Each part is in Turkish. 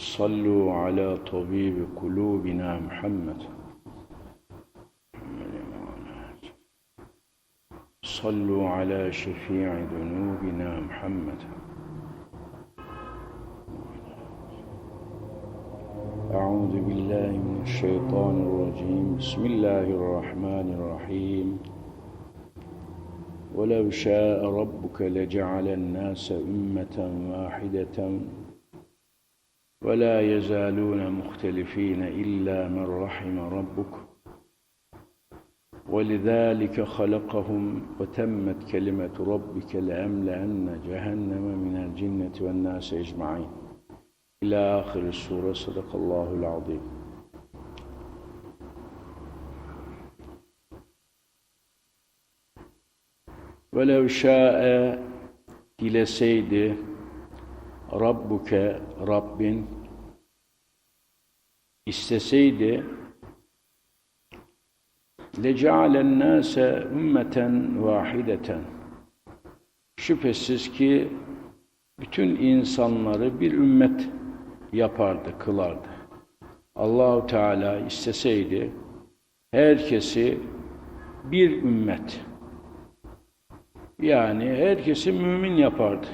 صلوا على طبيب قلوبنا محمد. صلوا على شفيع ذنوبنا محمد. أعوذ بالله من الشيطان الرجيم. بسم الله الرحمن الرحيم. ولو شاء ربك لجعل الناس أمة واحدة ولا يزالون مختلفين إلا من رحم ربك. ولذلك خلقهم وتمت كلمة ربك لأملأن جهنم من الجنة والناس أجمعين. إلى آخر السورة صدق الله العظيم. ولو شاء dileseydi Rabbuke Rabbin isteseydi leca'alen nase ümmeten vahideten şüphesiz ki bütün insanları bir ümmet yapardı, kılardı. Allahu Teala isteseydi herkesi bir ümmet yani herkesi mümin yapardı.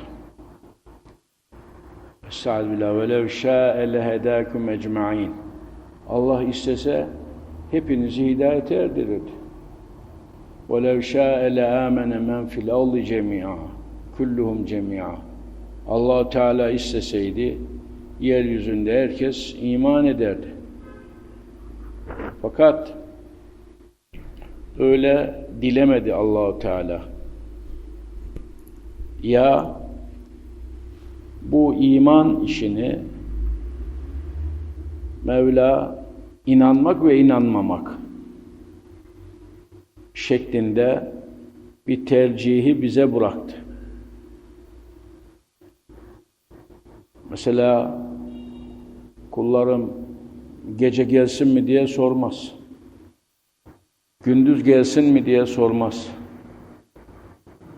Estağfirullah ve lev şâ'e lehedâkum ecma'in. Allah istese hepinizi hidayete erdirirdi. Ve lev şâ'e leâmene men fil ardı cemî'a. Kulluhum cemî'a. allah Teala isteseydi yeryüzünde herkes iman ederdi. Fakat öyle dilemedi Allahu Teala. Ya bu iman işini Mevla inanmak ve inanmamak şeklinde bir tercihi bize bıraktı. Mesela kullarım gece gelsin mi diye sormaz. Gündüz gelsin mi diye sormaz.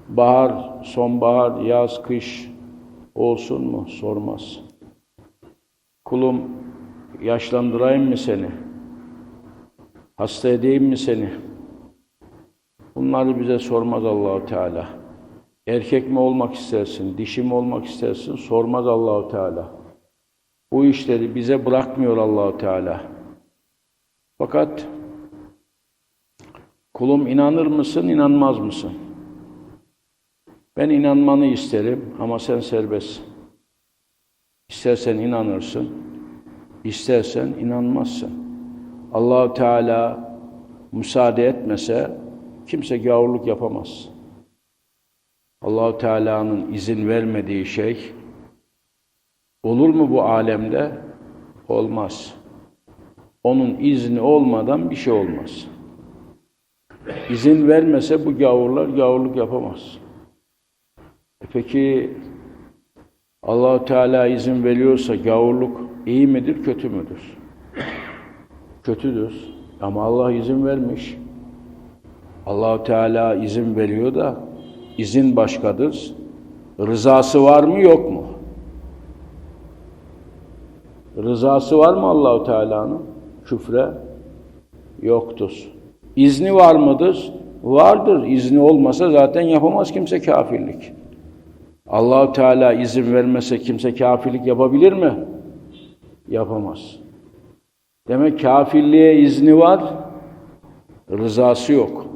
Bahar, sonbahar, yaz, kış olsun mu? Sormaz. Kulum yaşlandırayım mı seni? Hasta edeyim mi seni? Bunları bize sormaz Allahu Teala. Erkek mi olmak istersin, dişi mi olmak istersin? Sormaz Allahu Teala. Bu işleri bize bırakmıyor Allahu Teala. Fakat kulum inanır mısın, inanmaz mısın? Ben inanmanı isterim ama sen serbestsin. İstersen inanırsın, istersen inanmazsın. Allahu Teala müsaade etmese kimse gavurluk yapamaz. Allahu Teala'nın izin vermediği şey olur mu bu alemde? Olmaz. Onun izni olmadan bir şey olmaz. İzin vermese bu gavurlar gavurluk yapamaz. E peki Allahu Teala izin veriyorsa gavurluk iyi midir, kötü müdür? Kötüdür. Ama Allah izin vermiş. Allahu Teala izin veriyor da izin başkadır. Rızası var mı yok mu? Rızası var mı Allahu Teala'nın? Küfre yoktur. İzni var mıdır? Vardır. İzni olmasa zaten yapamaz kimse kafirlik. Allahu Teala izin vermese kimse kafirlik yapabilir mi? Yapamaz. Demek kafirliğe izni var, rızası yok.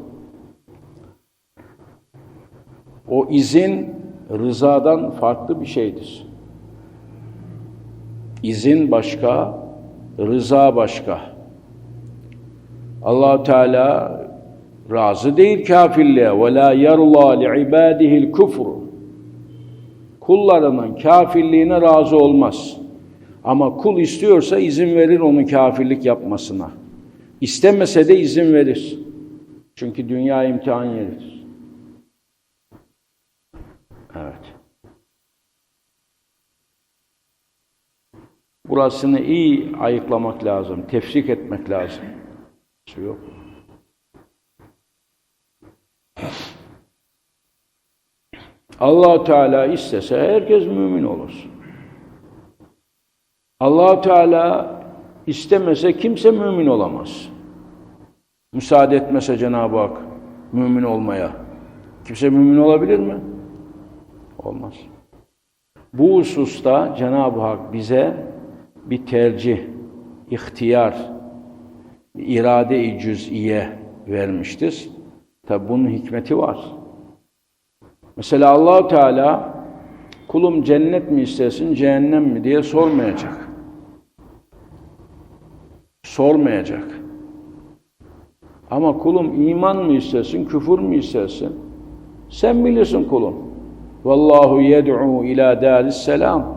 O izin rızadan farklı bir şeydir. İzin başka, rıza başka. Allah Teala razı değil kafirliğe ve la yerla li ibadihi'l kufru kullarının kafirliğine razı olmaz. Ama kul istiyorsa izin verir onun kafirlik yapmasına. İstemese de izin verir. Çünkü dünya imtihan yeridir. Evet. Burasını iyi ayıklamak lazım, tefsik etmek lazım. Yok. Allah Teala istese herkes mümin olur. allah Teala istemese kimse mümin olamaz. Müsaade etmese Cenab-ı Hak mümin olmaya. Kimse mümin olabilir mi? Olmaz. Bu hususta Cenab-ı Hak bize bir tercih, ihtiyar, irade-i cüz'iye vermiştir. Tabi bunun hikmeti var. Mesela allah Teala kulum cennet mi istesin, cehennem mi diye sormayacak. Sormayacak. Ama kulum iman mı istesin, küfür mü istesin? Sen bilirsin kulum. Vallahu yed'u ila daris selam.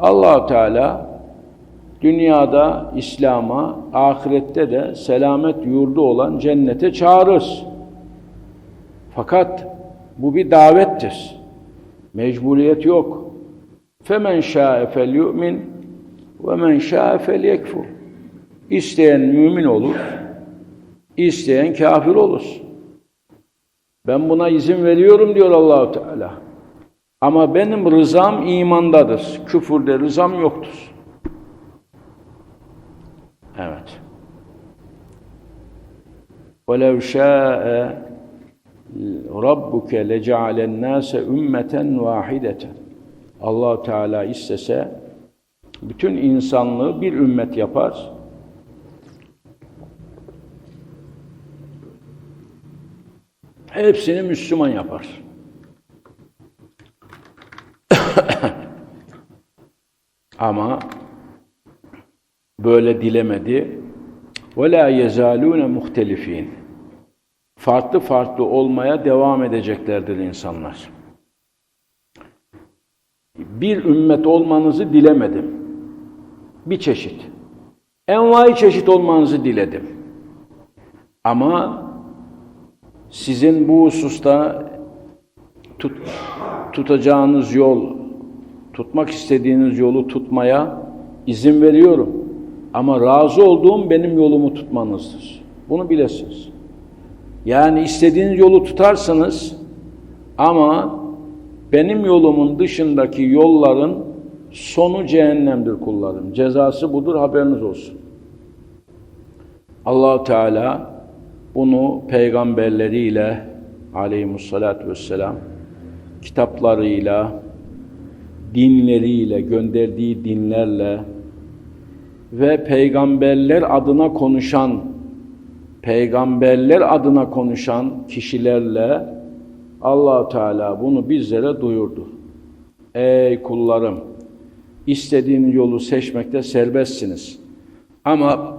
allah Teala dünyada İslam'a, ahirette de selamet yurdu olan cennete çağırır. Fakat bu bir davettir. Mecburiyet yok. Femen şa'e fel yu'min ve men şa'e fel yekfur. İsteyen mümin olur, isteyen kafir olur. Ben buna izin veriyorum diyor Allahu Teala. Ama benim rızam imandadır. Küfürde rızam yoktur. Evet. وَلَوْ شَاءَ Rabbuke leca'alen nase ümmeten vahideten. Allah Teala istese bütün insanlığı bir ümmet yapar. Hepsini Müslüman yapar. Ama böyle dilemedi. وَلَا يَزَالُونَ مُخْتَلِف۪ينَ farklı farklı olmaya devam edeceklerdir insanlar. Bir ümmet olmanızı dilemedim. Bir çeşit. Envai çeşit olmanızı diledim. Ama sizin bu hususta tut, tutacağınız yol, tutmak istediğiniz yolu tutmaya izin veriyorum. Ama razı olduğum benim yolumu tutmanızdır. Bunu bilesiniz. Yani istediğiniz yolu tutarsınız ama benim yolumun dışındaki yolların sonu cehennemdir kullarım. Cezası budur haberiniz olsun. allah Teala bunu peygamberleriyle aleyhissalatü vesselam kitaplarıyla, dinleriyle, gönderdiği dinlerle ve peygamberler adına konuşan peygamberler adına konuşan kişilerle allah Teala bunu bizlere duyurdu. Ey kullarım! istediğiniz yolu seçmekte serbestsiniz. Ama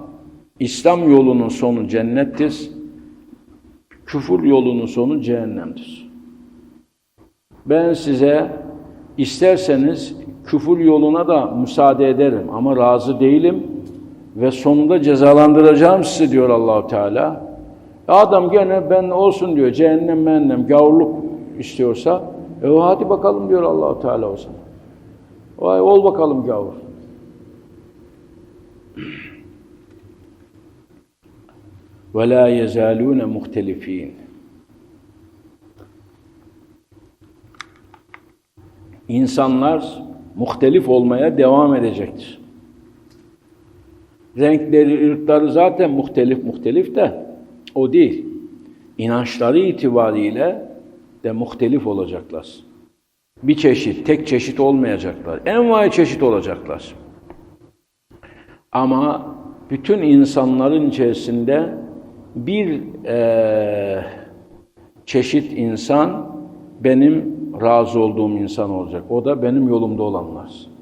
İslam yolunun sonu cennettir. Küfür yolunun sonu cehennemdir. Ben size isterseniz küfür yoluna da müsaade ederim ama razı değilim ve sonunda cezalandıracağım sizi diyor Allahu Teala. Adam gene ben olsun diyor cehennem mennem gavurluk istiyorsa e hadi bakalım diyor Allahu Teala o zaman. Vay ol bakalım gavur. Ve la yezalun muhtelifin. İnsanlar muhtelif olmaya devam edecektir. Renkleri, ırkları zaten muhtelif muhtelif de o değil. İnançları itibariyle de muhtelif olacaklar. Bir çeşit, tek çeşit olmayacaklar. Envai çeşit olacaklar. Ama bütün insanların içerisinde bir e, çeşit insan benim razı olduğum insan olacak. O da benim yolumda olanlar.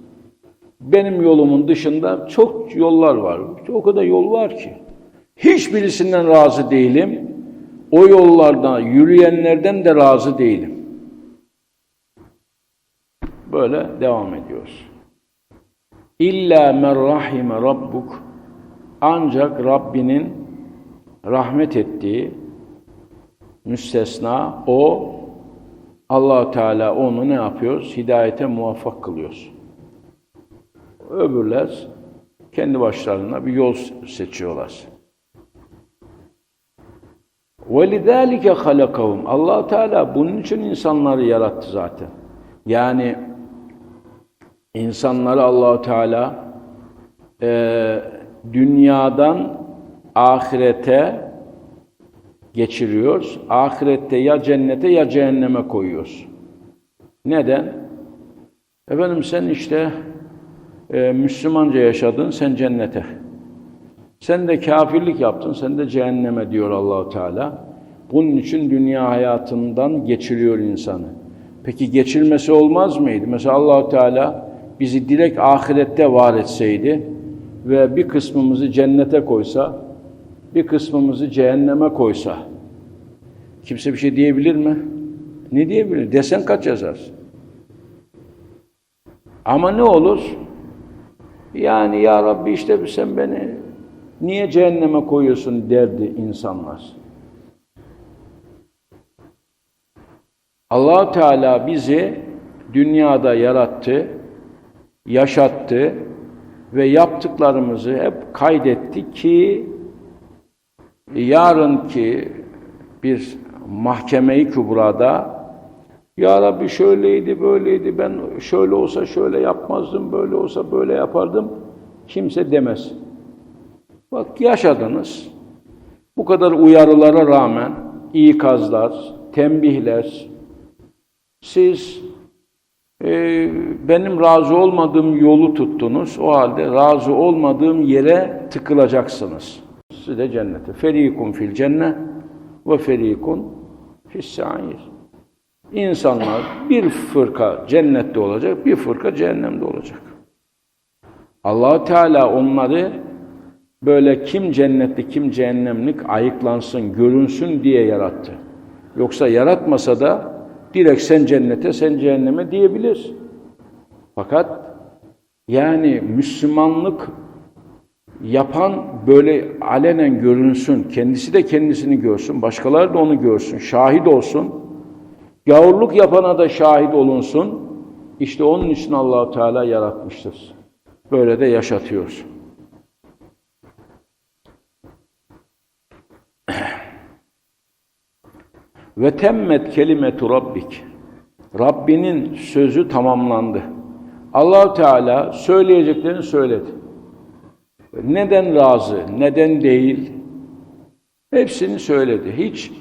Benim yolumun dışında çok yollar var. O kadar yol var ki. Hiçbirisinden razı değilim. O yollarda yürüyenlerden de razı değilim. Böyle devam ediyoruz. İlla men rahime rabbuk ancak Rabbinin rahmet ettiği müstesna o allah Teala onu ne yapıyoruz? Hidayete muvaffak kılıyoruz. Öbürler kendi başlarına bir yol seçiyorlar. وَلِذَٰلِكَ خَلَقَهُمْ allah Teala bunun için insanları yarattı zaten. Yani insanları allah Teala e, dünyadan ahirete geçiriyoruz. Ahirette ya cennete ya cehenneme koyuyoruz. Neden? Efendim sen işte e, Müslümanca yaşadın, sen cennete. Sen de kafirlik yaptın, sen de cehenneme diyor Allahu Teala. Bunun için dünya hayatından geçiriyor insanı. Peki geçilmesi olmaz mıydı? Mesela Allahu Teala bizi direkt ahirette var etseydi ve bir kısmımızı cennete koysa, bir kısmımızı cehenneme koysa kimse bir şey diyebilir mi? Ne diyebilir? Desen kaç yazarsın? Ama ne olur? Yani ya Rabbi işte sen beni niye cehenneme koyuyorsun derdi insanlar. allah Teala bizi dünyada yarattı, yaşattı ve yaptıklarımızı hep kaydetti ki yarınki bir mahkemeyi kübrada ya Rabbi şöyleydi, böyleydi, ben şöyle olsa şöyle yapmazdım, böyle olsa böyle yapardım. Kimse demez. Bak yaşadınız. Bu kadar uyarılara rağmen ikazlar, tembihler, siz e, benim razı olmadığım yolu tuttunuz. O halde razı olmadığım yere tıkılacaksınız. Siz de cennete. Ferikun fil cennet ve ferikun fis-sa'ir. İnsanlar bir fırka cennette olacak, bir fırka cehennemde olacak. allah Teala onları böyle kim cennetli kim cehennemlik ayıklansın, görünsün diye yarattı. Yoksa yaratmasa da direkt sen cennete, sen cehenneme diyebilir. Fakat yani Müslümanlık yapan böyle alenen görünsün, kendisi de kendisini görsün, başkaları da onu görsün, şahit olsun. Gavurluk yapana da şahit olunsun. İşte onun için Allahu Teala yaratmıştır. Böyle de yaşatıyor. Ve temmet kelimetu rabbik. Rabbinin sözü tamamlandı. Allahu Teala söyleyeceklerini söyledi. Neden razı, neden değil? Hepsini söyledi. Hiç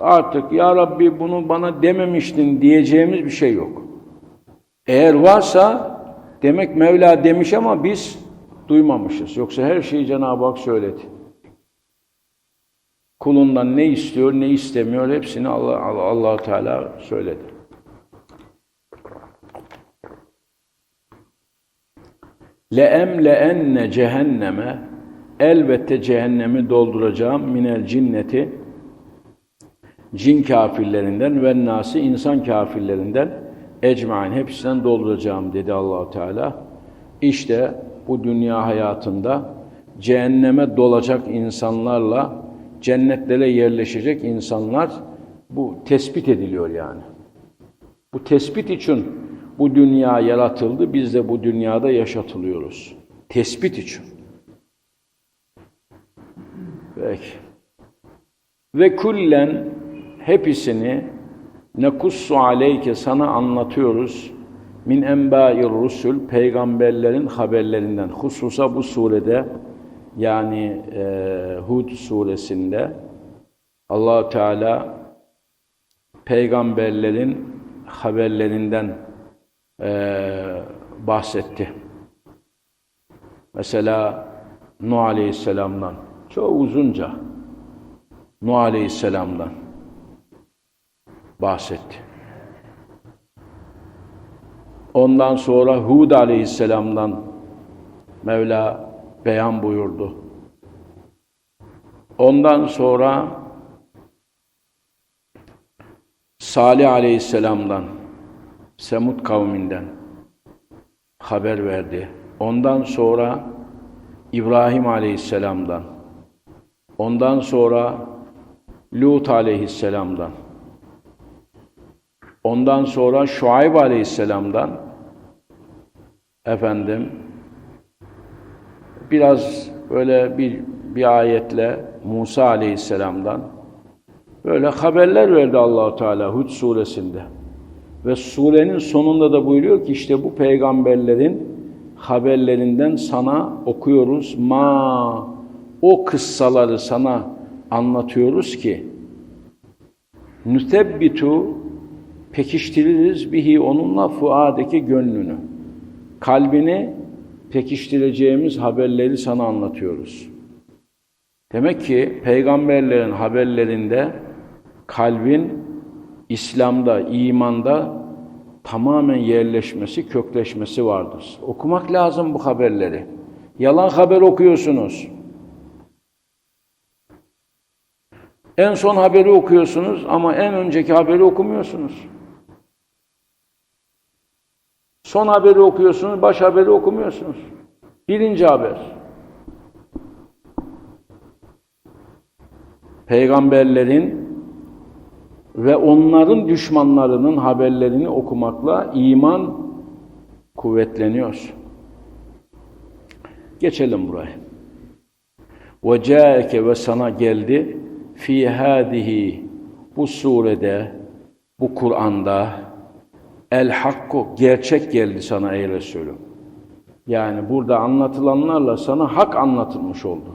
artık ya Rabbi bunu bana dememiştin diyeceğimiz bir şey yok. Eğer varsa demek Mevla demiş ama biz duymamışız. Yoksa her şeyi Cenab-ı Hak söyledi. Kulundan ne istiyor, ne istemiyor hepsini Allah Allah, Allah Teala söyledi. Le em le enne cehenneme elbette cehennemi dolduracağım minel cinneti cin kafirlerinden ve nası insan kafirlerinden ecmain hepsinden dolduracağım dedi Allahu Teala. İşte bu dünya hayatında cehenneme dolacak insanlarla cennetlere yerleşecek insanlar bu tespit ediliyor yani. Bu tespit için bu dünya yaratıldı, biz de bu dünyada yaşatılıyoruz. Tespit için. Peki. Ve kullen hepsini nekussu aleyke sana anlatıyoruz. Min enbâir rusul peygamberlerin haberlerinden. Hususa bu surede yani e, Hud suresinde allah Teala peygamberlerin haberlerinden e, bahsetti. Mesela Nuh Aleyhisselam'dan çok uzunca Nuh Aleyhisselam'dan bahsetti. Ondan sonra Hud Aleyhisselam'dan Mevla beyan buyurdu. Ondan sonra Salih Aleyhisselam'dan, Semud kavminden haber verdi. ondan sonra İbrahim Aleyhisselam'dan, ondan sonra Lut Aleyhisselam'dan, ondan sonra Şuayb Aleyhisselam'dan, efendim, biraz böyle bir, bir ayetle Musa Aleyhisselam'dan, böyle haberler verdi Allahu Teala Hud suresinde. Ve surenin sonunda da buyuruyor ki işte bu peygamberlerin haberlerinden sana okuyoruz. Ma o kıssaları sana anlatıyoruz ki nütebbitu pekiştiririz bihi onunla fuadeki gönlünü. Kalbini pekiştireceğimiz haberleri sana anlatıyoruz. Demek ki peygamberlerin haberlerinde kalbin İslam'da, imanda tamamen yerleşmesi, kökleşmesi vardır. Okumak lazım bu haberleri. Yalan haber okuyorsunuz. En son haberi okuyorsunuz ama en önceki haberi okumuyorsunuz. Son haberi okuyorsunuz, baş haberi okumuyorsunuz. Birinci haber. Peygamberlerin ve onların düşmanlarının haberlerini okumakla iman kuvvetleniyor. Geçelim buraya. Ve ve sana geldi fi hadihi bu surede bu Kur'an'da el hakku gerçek geldi sana ey Resulüm. Yani burada anlatılanlarla sana hak anlatılmış oldu.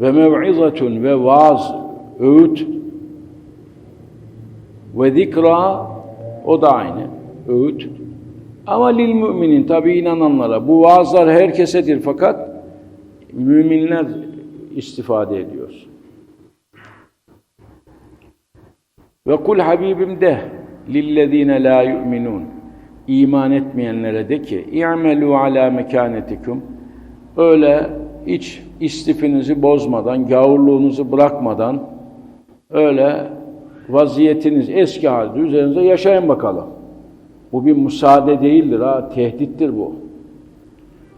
Ve mev'izatun ve vaaz, öğüt ve zikra o da aynı. Öğüt. Ama lil müminin tabi inananlara. Bu vaazlar herkesedir fakat müminler istifade ediyor. Ve kul Habibim de lillezine la yu'minun iman etmeyenlere de ki i'melu ala mekanetikum öyle hiç istifinizi bozmadan, gavurluğunuzu bırakmadan öyle vaziyetiniz eski halde üzerinize yaşayın bakalım. Bu bir müsaade değildir ha, tehdittir bu.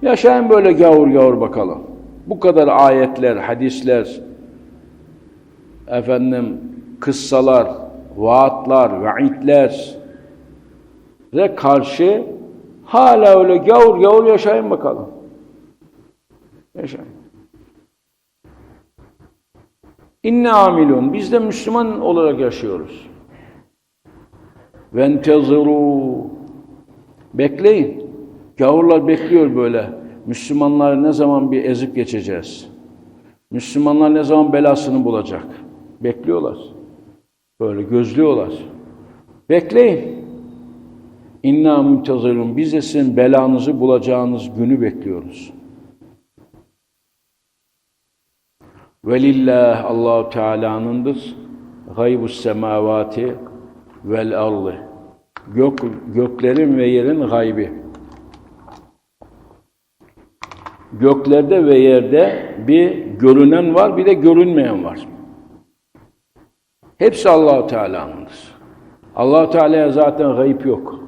Yaşayın böyle gavur gavur bakalım. Bu kadar ayetler, hadisler, efendim kıssalar, vaatlar, vaidler ve karşı hala öyle gavur gavur yaşayın bakalım. Yaşayın. İnne amilun. Biz de Müslüman olarak yaşıyoruz. Ventezuru. Bekleyin. Gavurlar bekliyor böyle. Müslümanları ne zaman bir ezip geçeceğiz? Müslümanlar ne zaman belasını bulacak? Bekliyorlar. Böyle gözlüyorlar. Bekleyin. İnna müntezirun. Biz de sizin belanızı bulacağınız günü bekliyoruz. Velillah Allahu Teala'nındır. Gaybus semavati vel ardı. Gök, göklerin ve yerin gaybi. Göklerde ve yerde bir görünen var, bir de görünmeyen var. Hepsi Allahu Teala'nındır. Allahu Teala'ya zaten gayip yok.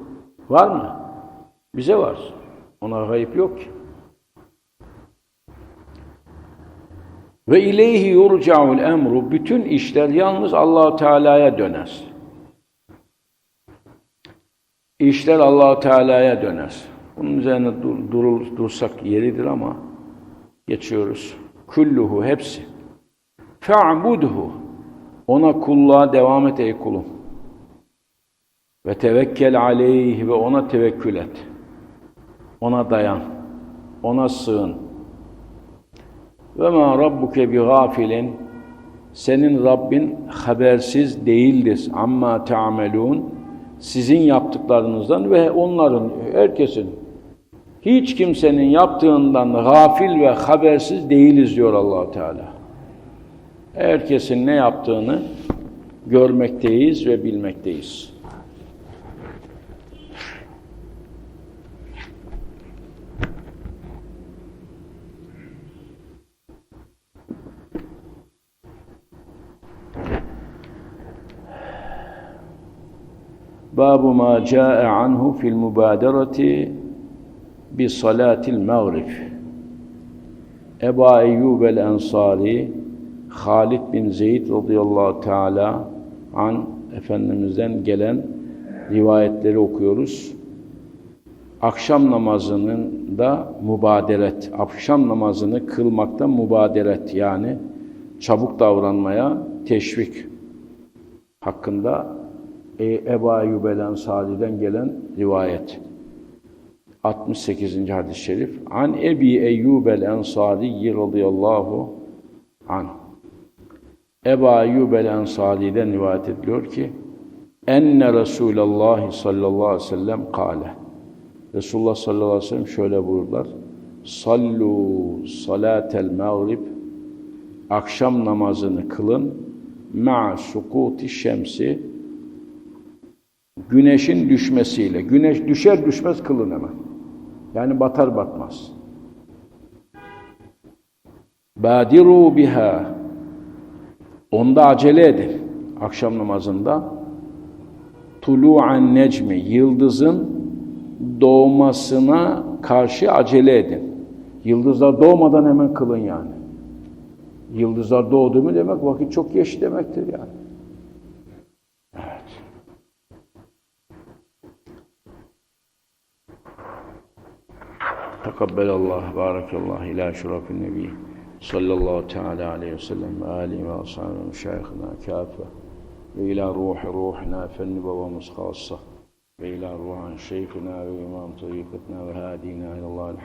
Var mı? Bize var. Ona gayip yok ki. Ve ileyhi yurca'ul emru bütün işler yalnız Allahu Teala'ya döner. İşler Allahu Teala'ya döner. Bunun üzerine dur, durul, dursak yeridir ama geçiyoruz. Kulluhu hepsi. Fe'budhu ona kulluğa devam et ey kulum. Ve tevekkel aleyhi ve ona tevekkül et. Ona dayan. Ona sığın. Ve ma rabbuke bi gafilin senin Rabbin habersiz değildir amma ta'melun sizin yaptıklarınızdan ve onların herkesin hiç kimsenin yaptığından gafil ve habersiz değiliz diyor Allah Teala. Herkesin ne yaptığını görmekteyiz ve bilmekteyiz. Babu ma ca'e anhu fil mübadereti bi salatil mağrib. Eba Eyyub el Ensari Halid bin Zeyd radıyallahu teala an Efendimiz'den gelen rivayetleri okuyoruz. Akşam namazının da mübaderet, akşam namazını kılmakta mübaderet yani çabuk davranmaya teşvik hakkında e, Ebu Eyyub el Ensari'den gelen rivayet. 68. hadis-i şerif. An Ebi Eyyub el Ensari radıyallahu an. Ebu Eyyub el Ensari'den rivayet ediliyor ki enne Resulallah sallallahu aleyhi ve sellem kâle. Resulullah sallallahu aleyhi ve sellem şöyle buyurdular. Sallu salatel mağrib akşam namazını kılın ma sukuti şemsi güneşin düşmesiyle güneş düşer düşmez kılın hemen. Yani batar batmaz. Badiru biha onda acele edin akşam namazında tulu'an necmi yıldızın doğmasına karşı acele edin. Yıldızlar doğmadan hemen kılın yani. Yıldızlar doğdu mu demek vakit çok geç demektir yani. Evet. Tekabbelallah, barakallah ila şurafin nebi sallallahu teala aleyhi ve sellem ve alihi ve ashabi ve müşayihina kâfe ve ila ruhi ruhina efendi babamız khassa ve ila ruhan şeyhina ve imam tarikatna ve hadina ilallahil